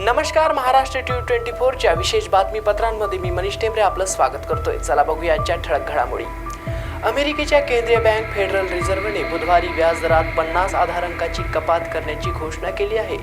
नमस्कार Maharashtra T twenty फोरच्या विशेष बातमीपत्रांमध्ये मी मनीष टेंबरे आपलं स्वागत करतोय. चला बघूया आजच्या ठळक घडामोडी. अमेरिकेच्या केंद्रीय बँक फेडरल रिझर्व्हने बुधवारी व्याजदरात पन्नास आधारांकाची कपात करण्याची घोषणा केली आहे.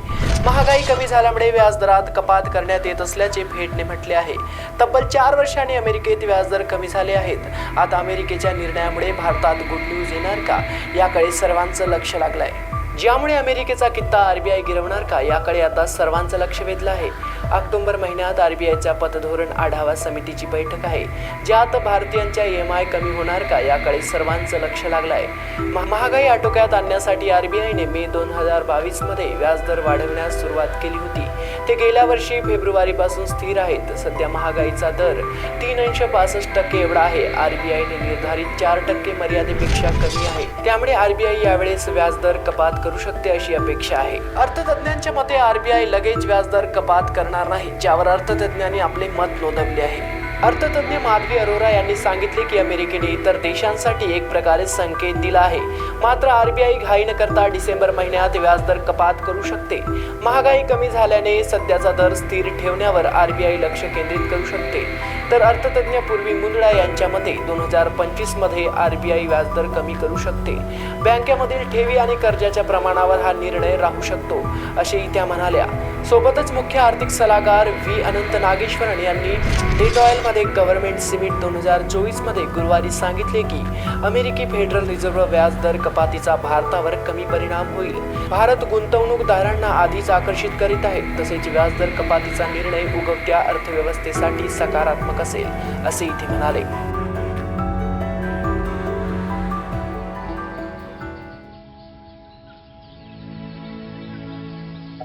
महागाई कमी झाल्यामुळे व्याजदरात कपात करण्यात येत असल्याचे फेडने म्हटले आहे. तब्बल चार वर्षांनी अमेरिकेत व्याजदर कमी झाले आहेत. आता अमेरिकेच्या निर्णयामुळे भारतात गुड न्यूज येणार का? याकडे सर्वांचं लक्ष लागलं आहे ज्यामुळे अमेरिकेचा कित्ता आरबीआय गिरवणार का? याकडे आता सर्वांचं लक्ष वेधलं आहे. ऑक्टोबर महिन्यात आर बी आयच्या पतधोरण आढावा समितीची बैठक आहे. ज्यात भारतीयांच्या एम आय कमी होणार का याकडे सर्वांचं लक्ष लागलं आहे महागाई आटोक्यात आणण्यासाठी आर बी आयने मे दोन हजार बावीसमध्ये व्याजदर वाढवण्यास सुरुवात केली होती. ते गेल्या वर्षी फेब्रुवारीपासून स्थिर आहेत. सध्या महागाईचा दर तीन अंश पासष्ट टक्के एवढा आहे. आर बी आयने निर्धारित चार टक्के मर्यादेपेक्षा कमी आहे. त्यामुळे आर बी आय यावेळेस व्याजदर कपात करू शकते अशी अपेक्षा आहे. अर्थतज्ञांच्या मते आर बी आय लगेच व्याजदर कपात करणार नाही ज्यावर अर्थतज्ञांनी आपले मत नोंदवले आहे. अर्थतज्ञ माधवी अरोरा यांनी सांगितले की अमेरिकेने इतर देशांसाठी एक प्रकारे संकेत दिला आहे. मात्र आरबीआय घाई न करता डिसेंबर महिन्यात व्याजदर कपात करू शकते. महागाई कमी झाल्याने सध्याचा दर स्थिर ठेवण्यावर आरबीआय लक्ष केंद्रित करू शकते. तर अर्थतज्ञ पूर्वी मुंदडा यांच्या मते दोन हजार पंचवीसमध्ये आरबीआय व्याजदर कमी करू शकते. बँकेमधील ठेवी आणि कर्जाच्या प्रमाणावर हा निर्णय राहू शकतो असेही त्या म्हणाल्या. सोबतच मुख्य आर्थिक सल्लागार व्ही अनंत नागेश्वरन यांनी डेटॉयलमध्ये गव्हर्नमेंट सिमिट दोन हजार चोवीसमध्ये गुरुवारी सांगितले की अमेरिकी फेडरल रिझर्व्ह व्याज दर कपातीचा भारतावर कमी परिणाम होईल. भारत गुंतवणूकदारांना आधीच आकर्षित करीत आहे तसेच व्याजदर कपातीचा निर्णय उगवत्या अर्थव्यवस्थेसाठी सकारात्मक असेल असे इथे म्हणाले.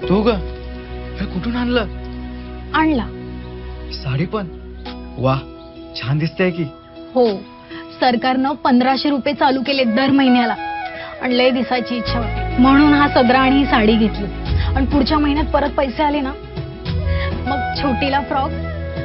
तू ग कुठून आणलं? आणला. साडी पण? वा छान दिसतेय की. हो सरकारनं पंधराशे रुपये चालू केले दर महिन्याला. आणि लय दिसायची इच्छा होती. म्हणून हा सदरा आणि ही साडी घेतली. आणि पुढच्या महिन्यात परत पैसे आले ना? मग छोटीला फ्रॉक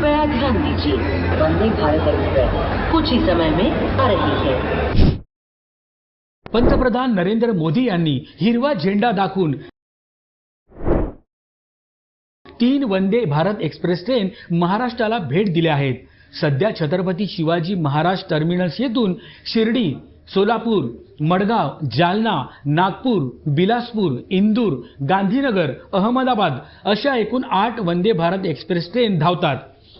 कृपया ध्यान दीजिए वंदे भारत एक्सप्रेस कुछ ही समय में आ रही है। पंतप्रधान नरेंद्र मोदी यांनी हिरवा झेंडा दाखवून तीन वंदे भारत एक्सप्रेस ट्रेन महाराष्ट्राला भेट दिल्या आहेत. सध्या छत्रपती शिवाजी महाराज टर्मिनस येथून शिर्डी सोलापूर मडगाव जालना नागपूर बिलासपूर इंदूर गांधीनगर अहमदाबाद अशा एकूण आठ वंदे भारत एक्सप्रेस ट्रेन धावतात.